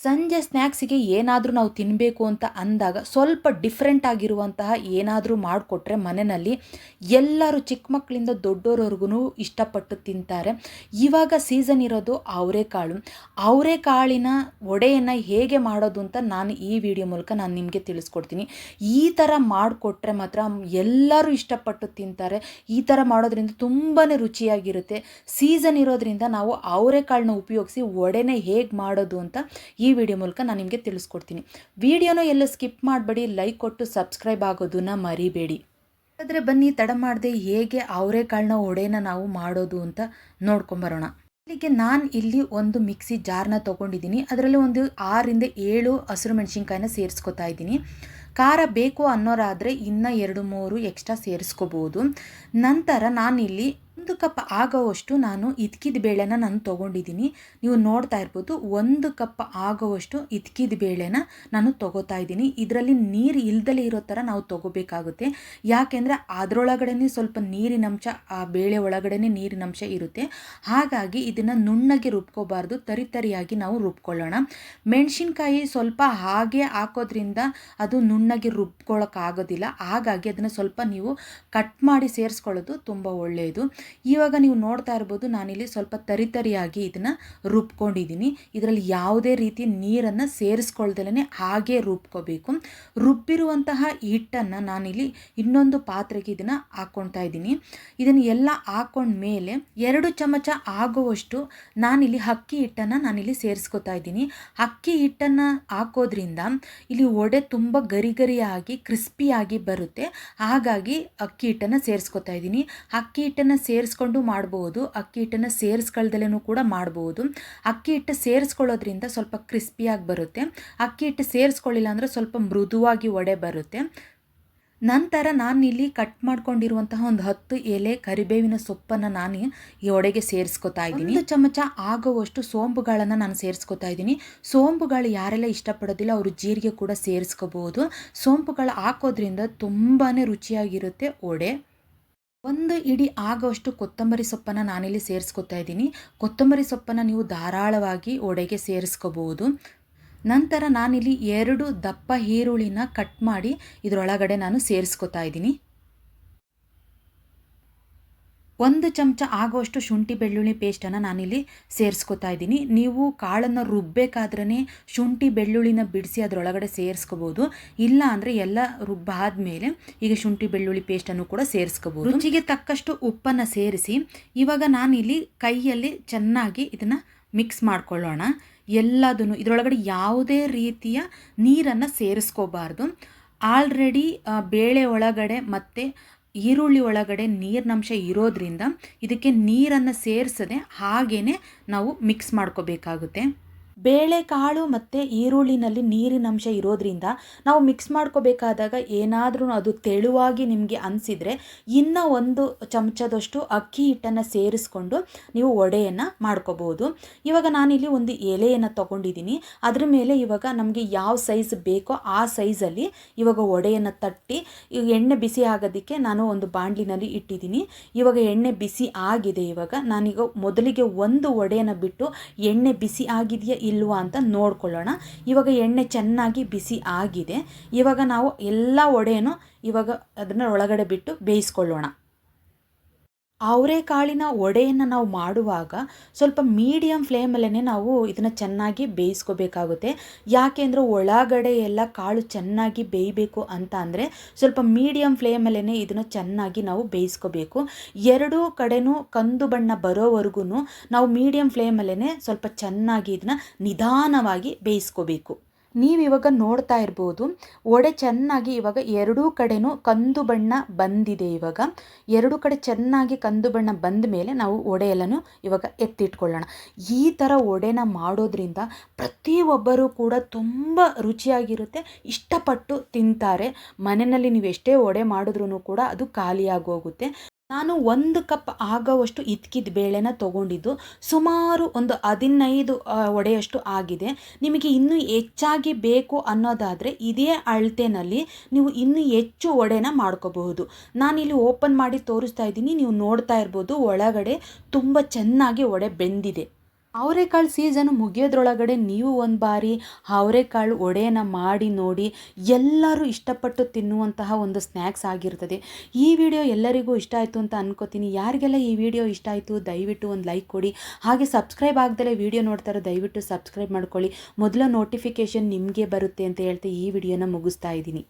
ಸಂಜೆ ಸ್ನ್ಯಾಕ್ಸಿಗೆ ಏನಾದರೂ ನಾವು ತಿನ್ನಬೇಕು ಅಂತ ಅಂದಾಗ ಸ್ವಲ್ಪ ಡಿಫ್ರೆಂಟ್ ಆಗಿರುವಂತಹ ಏನಾದರೂ ಮಾಡಿಕೊಟ್ರೆ ಮನೆಯಲ್ಲಿ ಎಲ್ಲರೂ ಚಿಕ್ಕ ಮಕ್ಕಳಿಂದ ದೊಡ್ಡೋರವರೆಗೂ ಇಷ್ಟಪಟ್ಟು ತಿಂತಾರೆ. ಇವಾಗ ಸೀಸನ್ ಇರೋದು ಅವರೆಕಾಳು ಅವರೆಕಾಳಿನ ಒಡೆಯನ್ನು ಹೇಗೆ ಮಾಡೋದು ಅಂತ ನಾನು ಈ ವಿಡಿಯೋ ಮೂಲಕ ನಾನು ನಿಮಗೆ ತಿಳಿಸ್ಕೊಡ್ತೀನಿ. ಈ ಥರ ಮಾಡಿಕೊಟ್ರೆ ಮಾತ್ರ ಎಲ್ಲರೂ ಇಷ್ಟಪಟ್ಟು ತಿಂತಾರೆ. ಈ ಥರ ಮಾಡೋದ್ರಿಂದ ತುಂಬಾ ರುಚಿಯಾಗಿರುತ್ತೆ. ಸೀಸನ್ ಇರೋದ್ರಿಂದ ನಾವು ಅವರೆಕಾಳನ್ನ ಉಪಯೋಗಿಸಿ ಒಡೆನೆ ಹೇಗೆ ಮಾಡೋದು ಅಂತ ಈ ವಿಡಿಯೋ ಮೂಲಕ ನಾನು ನಿಮಗೆ ತಿಳಿಸ್ಕೊಡ್ತೀನಿ. ವಿಡಿಯೋನ ಎಲ್ಲ ಸ್ಕಿಪ್ ಮಾಡಬೇಡಿ ಲೈಕ್ ಕೊಟ್ಟು ಸಬ್ಸ್ಕ್ರೈಬ್ ಆಗೋದನ್ನ ಮರಿಬೇಡಿ. ಆದರೆ ಬನ್ನಿ, ತಡ ಮಾಡದೆ ಹೇಗೆ ಅವರೆಕಾಳನ್ನ ಒಡೆನ ನಾವು ಮಾಡೋದು ಅಂತ ನೋಡ್ಕೊಂಬರೋಣ. ಇಲ್ಲಿಗೆ ನಾನು ಇಲ್ಲಿ ಒಂದು ಮಿಕ್ಸಿ ಜಾರ್ನ ತೊಗೊಂಡಿದ್ದೀನಿ. ಅದರಲ್ಲಿ ಒಂದು ಆರರಿಂದ ಏಳು ಹಸಿರು ಮೆಣಸಿನ್ಕಾಯಿನ ಸೇರಿಸ್ಕೊತಾ ಇದ್ದೀನಿ. ಖಾರ ಬೇಕು ಅನ್ನೋರಾದರೆ ಇನ್ನೂ ಎರಡು, ಮೂರು ಎಕ್ಸ್ಟ್ರಾ ಸೇರಿಸ್ಕೋಬೋದು. ನಂತರ ನಾನಿಲ್ಲಿ ಒಂದು ಕಪ್ ಆಗೋವಷ್ಟು ನಾನು ಇದ್ಕಿದ ಬೇಳೆನ ನಾನು ತೊಗೊಂಡಿದ್ದೀನಿ. ನೀವು ನೋಡ್ತಾ ಇರ್ಬೋದು, ಒಂದು ಕಪ್ ಆಗೋವಷ್ಟು ಇದ್ಕಿದ ಬೇಳೆನ ನಾನು ತೊಗೋತಾ ಇದ್ದೀನಿ. ಇದರಲ್ಲಿ ನೀರು ಇಲ್ದಲೇ ಇರೋ ಥರ ನಾವು ತೊಗೋಬೇಕಾಗುತ್ತೆ. ಯಾಕೆಂದರೆ ಅದರೊಳಗಡೆ ಸ್ವಲ್ಪ ನೀರಿನಂಶ ಆ ಬೇಳೆ ಒಳಗಡೆ ನೀರಿನಂಶ ಇರುತ್ತೆ. ಹಾಗಾಗಿ ಇದನ್ನು ನುಣ್ಣಗೆ ರುಬ್ಕೋಬಾರ್ದು ತರಿತರಿಯಾಗಿ ನಾವು ರುಬ್ಕೊಳ್ಳೋಣ. ಮೆಣಸಿನ್ಕಾಯಿ ಸ್ವಲ್ಪ ಹಾಗೆ ಹಾಕೋದ್ರಿಂದ ಅದು ನುಣ್ಣಗೆ ರುಬ್ಕೊಳ್ಳೋಕ್ಕಾಗೋದಿಲ್ಲ ಹಾಗಾಗಿ ಅದನ್ನು ಸ್ವಲ್ಪ ನೀವು ಕಟ್ ಮಾಡಿ ಸೇರಿಸ್ಕೊಳ್ಳೋದು ತುಂಬ ಒಳ್ಳೆಯದು ಇವಾಗ ನೀವು ನೋಡ್ತಾ ಇರ್ಬೋದು, ನಾನಿಲ್ಲಿ ಸ್ವಲ್ಪ ತರಿತರಿಯಾಗಿ ಇದನ್ನು ರುಬ್ಕೊಂಡಿದ್ದೀನಿ. ಇದರಲ್ಲಿ ಯಾವುದೇ ರೀತಿ ನೀರನ್ನು ಸೇರಿಸ್ಕೊಳ್ದಲೇ ಹಾಗೆ ರುಬ್ಕೋಬೇಕು. ರುಬ್ಬಿರುವಂತಹ ಹಿಟ್ಟನ್ನು ನಾನಿಲ್ಲಿ ಇನ್ನೊಂದು ಪಾತ್ರೆಗೆ ಇದನ್ನು ಹಾಕ್ಕೊಳ್ತಾ ಇದ್ದೀನಿ. ಇದನ್ನು ಎಲ್ಲ ಹಾಕ್ಕೊಂಡ್ಮೇಲೆ ಎರಡು ಚಮಚ ಆಗುವಷ್ಟು ನಾನಿಲ್ಲಿ ಅಕ್ಕಿ ಹಿಟ್ಟನ್ನು ನಾನಿಲ್ಲಿ ಸೇರಿಸ್ಕೊತಾ ಇದ್ದೀನಿ. ಅಕ್ಕಿ ಹಿಟ್ಟನ್ನು ಹಾಕೋದ್ರಿಂದ ಇಲ್ಲಿ ಒಡೆ ತುಂಬ ಗರಿ ಗರಿಯಾಗಿ ಕ್ರಿಸ್ಪಿಯಾಗಿ ಬರುತ್ತೆ. ಹಾಗಾಗಿ ಅಕ್ಕಿ ಹಿಟ್ಟನ್ನು ಸೇರಿಸ್ಕೊತಾ ಇದ್ದೀನಿ. ಅಕ್ಕಿ ಹಿಟ್ಟನ್ನು ಸೇರಿಸ್ಕೊಂಡು ಮಾಡ್ಬೋದು. ಅಕ್ಕಿ ಹಿಟ್ಟನ್ನು ಸೇರಿಸ್ಕೊಳ್ದಲೇ ಕೂಡ ಮಾಡ್ಬೋದು. ಅಕ್ಕಿ ಹಿಟ್ಟು ಸೇರಿಸ್ಕೊಳ್ಳೋದ್ರಿಂದ ಸ್ವಲ್ಪ ಕ್ರಿಸ್ಪಿಯಾಗಿ ಬರುತ್ತೆ. ಅಕ್ಕಿ ಹಿಟ್ಟು ಸೇರಿಸ್ಕೊಳ್ಳಿಲ್ಲ ಅಂದರೆ ಸ್ವಲ್ಪ ಮೃದುವಾಗಿ ಒಡೆ ಬರುತ್ತೆ. ನಂತರ ನಾನಿಲ್ಲಿ ಕಟ್ ಮಾಡ್ಕೊಂಡಿರುವಂತಹ ಒಂದು ಹತ್ತು ಎಲೆ ಕರಿಬೇವಿನ ಸೊಪ್ಪನ್ನು ನಾನು ಈ ಒಡೆಗೆ ಸೇರಿಸ್ಕೊತಾ ಇದ್ದೀನಿ. ಒಂದು ಚಮಚ ಆಗುವಷ್ಟು ಸೋಂಪುಗಳನ್ನು ನಾನು ಸೇರಿಸ್ಕೊತಾ ಇದ್ದೀನಿ. ಸೋಂಪುಗಳು ಯಾರೆಲ್ಲ ಇಷ್ಟಪಡೋದಿಲ್ಲ ಅವರು ಜೀರಿಗೆ ಕೂಡ ಸೇರಿಸ್ಕೋಬಹುದು ಸೋಂಪುಗಳು ಹಾಕೋದ್ರಿಂದ ತುಂಬಾ ರುಚಿಯಾಗಿರುತ್ತೆ ಒಡೆ. ಒಂದು ಇಡಿ ಆಗೋಷ್ಟು ಕೊತ್ತಂಬರಿ ಸೊಪ್ಪನ್ನು ನಾನಿಲ್ಲಿ ಸೇರಿಸ್ಕೊತಾ ಇದ್ದೀನಿ. ಕೊತ್ತಂಬರಿ ಸೊಪ್ಪನ್ನು ನೀವು ಧಾರಾಳವಾಗಿ ಒಡೆಗೆ ಸೇರಿಸ್ಕೋಬಹುದು. ನಂತರ ನಾನಿಲ್ಲಿ ಎರಡು ದಪ್ಪ ಈರುಳ್ಳಿನ ಕಟ್ ಮಾಡಿ ಇದರೊಳಗಡೆ ನಾನು ಸೇರಿಸ್ಕೊತಾ ಇದ್ದೀನಿ. ಒಂದು ಚಮಚ ಆಗೋಷ್ಟು ಶುಂಠಿ, ಬೆಳ್ಳುಳ್ಳಿ ಪೇಸ್ಟನ್ನು ನಾನಿಲ್ಲಿ ಸೇರಿಸ್ಕೊತಾ ಇದ್ದೀನಿ. ನೀವು ಕಾಳನ್ನು ರುಬ್ಬಬೇಕಾದ್ರೆ ಶುಂಠಿ, ಬೆಳ್ಳುಳ್ಳಿನ ಬಿಡಿಸಿ ಅದರೊಳಗಡೆ ಸೇರಿಸ್ಕೋಬೋದು. ಇಲ್ಲ ಅಂದರೆ ಎಲ್ಲ ರುಬ್ಬಾದ್ಮೇಲೆ ಈಗ ಶುಂಠಿ, ಬೆಳ್ಳುಳ್ಳಿ ಪೇಸ್ಟನ್ನು ಕೂಡ ಸೇರಿಸ್ಕೋಬೋದು. ರುಚಿಗೆ ತಕ್ಕಷ್ಟು ಉಪ್ಪನ್ನು ಸೇರಿಸಿ ಇವಾಗ ನಾನಿಲ್ಲಿ ಕೈಯಲ್ಲಿ ಚೆನ್ನಾಗಿ ಇದನ್ನು ಮಿಕ್ಸ್ ಮಾಡ್ಕೊಳ್ಳೋಣ. ಎಲ್ಲದನ್ನು ಇದರೊಳಗಡೆ ಯಾವುದೇ ರೀತಿಯ ನೀರನ್ನು ಸೇರಿಸ್ಕೋಬಾರ್ದು. ಆಲ್ರೆಡಿ ಬೇಳೆ ಒಳಗಡೆ ಮತ್ತು ಈರುಳ್ಳಿ ಒಳಗಡೆ ನೀರಿನಂಶ ಇರೋದ್ರಿಂದ ಇದಕ್ಕೆ ನೀರನ್ನು ಸೇರಿಸದೆ ಹಾಗೇ ನಾವು ಮಿಕ್ಸ್ ಮಾಡ್ಕೋಬೇಕಾಗುತ್ತೆ. ಬೇಳೆಕಾಳು ಮತ್ತು ಈರುಳ್ಳಿನಲ್ಲಿ ನೀರಿನಂಶ ಇರೋದ್ರಿಂದ ನಾವು ಮಿಕ್ಸ್ ಮಾಡ್ಕೋಬೇಕಾದಾಗ ಏನಾದರೂ ಅದು ತೆಳುವಾಗಿ ನಿಮಗೆ ಅನಿಸಿದರೆ ಇನ್ನೂ ಒಂದು ಚಮಚದಷ್ಟು ಅಕ್ಕಿ ಹಿಟ್ಟನ್ನು ಸೇರಿಸ್ಕೊಂಡು ನೀವು ವಡೆಯನ್ನು ಮಾಡ್ಕೋಬೋದು. ಇವಾಗ ನಾನಿಲ್ಲಿ ಒಂದು ಎಲೆಯನ್ನು ತೊಗೊಂಡಿದ್ದೀನಿ. ಅದ್ರ ಮೇಲೆ ಇವಾಗ ನಮಗೆ ಯಾವ ಸೈಜ್ ಬೇಕೋ ಆ ಸೈಜಲ್ಲಿ ಇವಾಗ ವಡೆಯನ್ನು ತಟ್ಟಿ ಈಗ ಎಣ್ಣೆ ಬಿಸಿ ಆಗೋದಕ್ಕೆ ನಾನು ಒಂದು ಬಾಣಲಿನಲ್ಲಿ ಇಟ್ಟಿದ್ದೀನಿ. ಇವಾಗ ಎಣ್ಣೆ ಬಿಸಿ ಆಗಿದೆ ಇವಾಗ. ನಾನೀಗ ಮೊದಲಿಗೆ ಒಂದು ವಡೆಯನ್ನು ಬಿಟ್ಟು ಎಣ್ಣೆ ಬಿಸಿ ಆಗಿದೆಯಾ ಇಲ್ವಾ ಅಂತ ನೋಡ್ಕೊಳ್ಳೋಣ. ಇವಾಗ ಎಣ್ಣೆ ಚೆನ್ನಾಗಿ ಬಿಸಿ ಆಗಿದೆ. ಇವಾಗ ನಾವು ಎಲ್ಲ ಒಡೆಯನ್ನು ಇವಾಗ ಅದನ್ನು ಒಳಗಡೆ ಬಿಟ್ಟು ಬೇಯಿಸ್ಕೊಳ್ಳೋಣ. ಅವರೆಕಾಳಿನ ವಡೆಯನ್ನು ನಾವು ಮಾಡುವಾಗ ಸ್ವಲ್ಪ ಮೀಡಿಯಮ್ ಫ್ಲೇಮಲ್ಲೇ ನಾವು ಇದನ್ನು ಚೆನ್ನಾಗಿ ಬೇಯಿಸ್ಕೋಬೇಕಾಗುತ್ತೆ. ಯಾಕೆಂದರೆ ಒಳಗಡೆ ಎಲ್ಲ ಕಾಳು ಚೆನ್ನಾಗಿ ಬೇಯಬೇಕು ಅಂತ ಅಂದರೆ ಸ್ವಲ್ಪ ಮೀಡಿಯಮ್ ಫ್ಲೇಮಲ್ಲೇ ಇದನ್ನು ಚೆನ್ನಾಗಿ ನಾವು ಬೇಯಿಸ್ಕೋಬೇಕು. ಎರಡೂ ಕಡೆಯೂ ಕಂದು ಬಣ್ಣ ಬರೋವರೆಗೂ ನಾವು ಮೀಡಿಯಮ್ ಫ್ಲೇಮಲ್ಲೇ ಸ್ವಲ್ಪ ಚೆನ್ನಾಗಿ ಇದನ್ನು ನಿಧಾನವಾಗಿ ಬೇಯಿಸ್ಕೋಬೇಕು. ನೀವು ಇವಾಗ ನೋಡ್ತಾ ಇರ್ಬೋದು ಒಡೆ ಚೆನ್ನಾಗಿ ಇವಾಗ ಎರಡೂ ಕಡೆನೂ ಕಂದು ಬಣ್ಣ ಬಂದಿದೆ ಇವಾಗ. ಎರಡು ಕಡೆ ಚೆನ್ನಾಗಿ ಕಂದು ಬಣ್ಣ ಬಂದ ಮೇಲೆ ನಾವು ಎಲ್ಲನೂ ಇವಾಗ ಎತ್ತಿಟ್ಕೊಳ್ಳೋಣ. ಈ ಥರ ಒಡೆನ ಮಾಡೋದ್ರಿಂದ ಪ್ರತಿಯೊಬ್ಬರೂ ಕೂಡ ತುಂಬ ರುಚಿಯಾಗಿರುತ್ತೆ, ಇಷ್ಟಪಟ್ಟು ತಿಂತಾರೆ. ಮನೆಯಲ್ಲಿ ನೀವು ಎಷ್ಟೇ ಒಡೆ ಮಾಡಿದ್ರೂ ಕೂಡ ಅದು ಖಾಲಿಯಾಗೋಗುತ್ತೆ. ನಾನು ಒಂದು ಕಪ್ ಆಗೋವಷ್ಟು ಇದ್ಕಿದ ಬೇಳೆನ ತೊಗೊಂಡಿದ್ದು ಸುಮಾರು ಒಂದು ಹದಿನೈದು ಒಡೆಯಷ್ಟು ಆಗಿದೆ. ನಿಮಗೆ ಇನ್ನೂ ಹೆಚ್ಚಾಗಿ ಬೇಕು ಅನ್ನೋದಾದರೆ ಇದೇ ಅಳತೆನಲ್ಲಿ ನೀವು ಇನ್ನೂ ಹೆಚ್ಚು ಒಡೆನ ಮಾಡ್ಕೋಬಹುದು. ನಾನಿಲ್ಲಿ ಓಪನ್ ಮಾಡಿ ತೋರಿಸ್ತಾ ಇದ್ದೀನಿ, ನೀವು ನೋಡ್ತಾ ಇರ್ಬೋದು ಒಳಗಡೆ ತುಂಬ ಚೆನ್ನಾಗಿ ಒಡೆ ಬೆಂದಿದೆ. ಅವರೆಕಾಳು ಸೀಸನ್ ಮುಗಿಯೋದ್ರೊಳಗಡೆ ನೀವು ಒಂದು ಬಾರಿ ಅವರೆಕಾಳು ಒಡೆಯನ್ನ ಮಾಡಿ ನೋಡಿ ಎಲ್ಲರೂ ಇಷ್ಟಪಟ್ಟು ತಿನ್ನುವಂತಹ ಒಂದು ಸ್ನ್ಯಾಕ್ಸ್ ಆಗಿರ್ತದೆ. ಈ ವಿಡಿಯೋ ಎಲ್ಲರಿಗೂ ಇಷ್ಟ ಆಯಿತು ಅಂತ ಅನ್ಕೋತೀನಿ. ಯಾರಿಗೆಲ್ಲ ಈ ವಿಡಿಯೋ ಇಷ್ಟ ಆಯಿತು ದಯವಿಟ್ಟು ಒಂದು ಲೈಕ್ ಕೊಡಿ. ಹಾಗೆ ಸಬ್ಸ್ಕ್ರೈಬ್ ಆಗ್ದಲೇ ವಿಡಿಯೋ ನೋಡ್ತಾರೋ ದಯವಿಟ್ಟು ಸಬ್ಸ್ಕ್ರೈಬ್ ಮಾಡ್ಕೊಳ್ಳಿ. ಮೊದಲ ನೋಟಿಫಿಕೇಷನ್ ನಿಮಗೆ ಬರುತ್ತೆ ಅಂತ ಹೇಳ್ತಾ ಈ ವಿಡಿಯೋನ ಮುಗಿಸ್ತಾ ಇದ್ದೀನಿ.